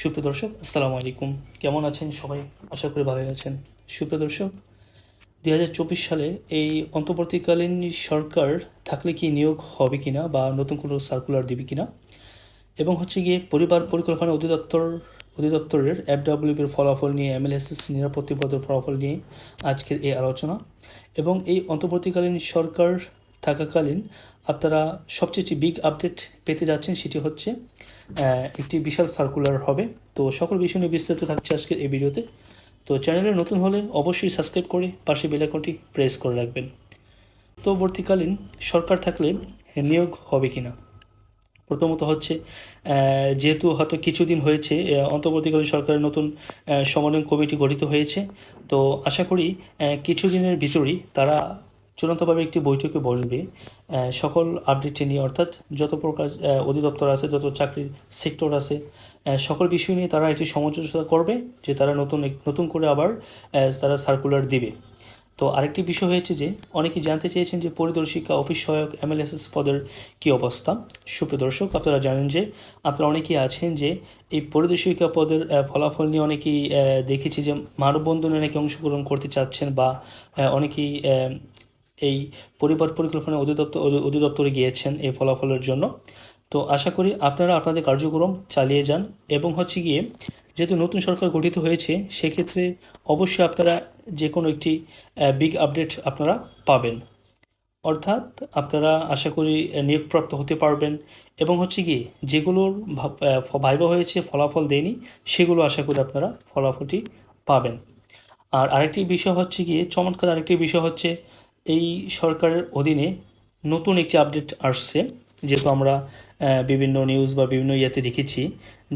সুপ্রিয় দর্শক, আসসালামু আলাইকুম। কেমন আছেন সবাই? আশা করি ভালোই আছেন। সুপ্রিয় দর্শক, দুই হাজার চব্বিশ সালে এই অন্তর্বর্তীকালীন সরকার থাকলে কি নিয়োগ হবে কিনা বা নতুন কোনো সার্কুলার দিবে কিনা? এবং হচ্ছে গিয়ে পরিবার পরিকল্পনা অধিদপ্তর, অধিদপ্তরের এফডাব্লিউপির ফলাফল নিয়ে এমএলএসএস নিরাপত্তি পদের ফলাফল নিয়ে আজকের এই আলোচনা। এবং এই অন্তর্বর্তীকালীন সরকার থাকাকালীন আপনারা সবচেয়ে যে বিগ আপডেট পেতে যাচ্ছেন সেটি হচ্ছে একটি বিশাল সার্কুলার হবে। তো সকল বিষয় নিয়ে বিস্তারিত থাকছে আজকের এই ভিডিওতে। তো চ্যানেলে নতুন হলে অবশ্যই সাবস্ক্রাইব করে পাশে বেল আইকনটি প্রেস করে রাখবেন। তো বর্তীকালীন সরকার থাকলে নিয়োগ হবে কি না প্রথমত হচ্ছে যেহেতু হয়তো কিছুদিন হয়েছে অন্তর্বর্তীকালীন সরকারের নতুন সমন্বয় কমিটি গঠিত হয়েছে, তো আশা করি কিছুদিনের ভিতরেই তারা চূড়ান্তভাবে একটি বৈঠকে বসবে সকল আপডেট নিয়ে, অর্থাৎ যত প্রকার অধিদপ্তর আছে, যত চাকরির সেক্টর আছে সকল বিষয় নিয়ে তারা একটি সমঝোতা করবে যে তারা নতুন নতুন করে আবার তারা সার্কুলার দিবে। তো আরেকটি বিষয় হয়েছে যে অনেকে জানতে চেয়েছেন যে পরিদর্শিকা অফিস সহায়ক এমএলএসএস পদের কী অবস্থা। সুপ্রিয় দর্শক, আপনারা জানেন যে, আপনারা অনেকেই আছেন যে, এই পরিদর্শিকা পদের ফলাফল নিয়ে অনেকেই দেখেছি যে মানববন্ধনে অনেকে অংশগ্রহণ করতে চাচ্ছেন বা অনেকেই এই পরিবার পরিকল্পনা অধিদপ্তর অধিদপ্তরে গিয়েছেন এই ফলাফলের জন্য। তো আশা করি আপনারা আপনাদের কার্যক্রম চালিয়ে যান এবং হচ্ছে গিয়ে যেহেতু নতুন সরকার গঠিত হয়েছে, সেক্ষেত্রে অবশ্যই আপনারা যে কোনো একটি বিগ আপডেট আপনারা পাবেন। অর্থাৎ আপনারা আশা করি নিয়োগপ্রাপ্ত হতে পারবেন এবং হচ্ছে কি যেগুলোর ভাইবা হয়েছে, ফলাফল দেয়নি, সেগুলো আশা করি আপনারা ফলাফলটি পাবেন। আর আরেকটি বিষয় হচ্ছে গিয়ে, চমৎকার আরেকটি বিষয় হচ্ছে এই সরকারের অধীনে নতুন একটি আপডেট আসছে, যেহেতু আমরা বিভিন্ন নিউজ বা বিভিন্ন ইয়েতে দেখেছি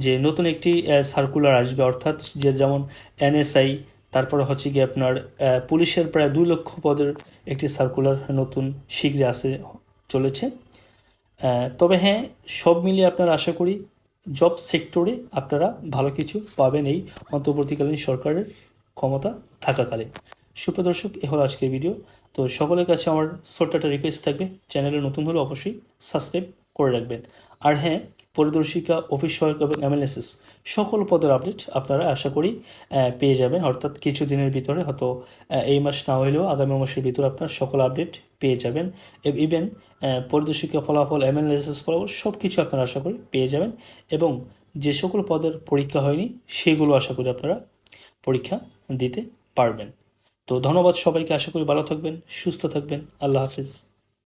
যে নতুন একটি সার্কুলার আসবে। অর্থাৎ যে যেমন এনএসআই তারপরে হচ্ছে গিয়ে আপনার পুলিশের প্রায় দুই লক্ষ পদের একটি সার্কুলার নতুন শীঘ্রই আসে, চলেছে। তবে হ্যাঁ সব মিলিয়ে আপনারা আশা করি জব সেক্টরে আপনারা ভালো কিছু পাবেন এই অন্তর্বর্তীকালীন সরকারের ক্ষমতা থাকাকালে। সুপ্রিয় দর্শক, এ হলো আজকের ভিডিও তো সকলের কাছে আমার ছোট্ট একটা রিকোয়েস্ট থাকবে, চ্যানেলে নতুন হলে অবশ্যই সাবস্ক্রাইব করে রাখবেন। আর হ্যাঁ পরিদর্শিকা অফিস সহায়ক এবং এমএলএসএস সকল পদের আপডেট আপনারা আশা করি পেয়ে যাবেন। অর্থাৎ কিছুদিনের ভিতরে হয়তো এই মাস না হলেও আগামী মাসের ভিতরে আপনারা সকল আপডেট পেয়ে যাবেন। ইভেন পরিদর্শিকা ফলাফল এমএলএসএস ফলাফল সব কিছু আপনারা আশা করি পেয়ে যাবেন। এবং যে সকল পদের পরীক্ষা হয়নি, সেগুলো আশা করি আপনারা পরীক্ষা দিতে পারবেন। তো ধন্যবাদ সবাইকে আশা করি ভালো থাকবেন সুস্থ থাকবেন। আল্লাহ হাফিজ।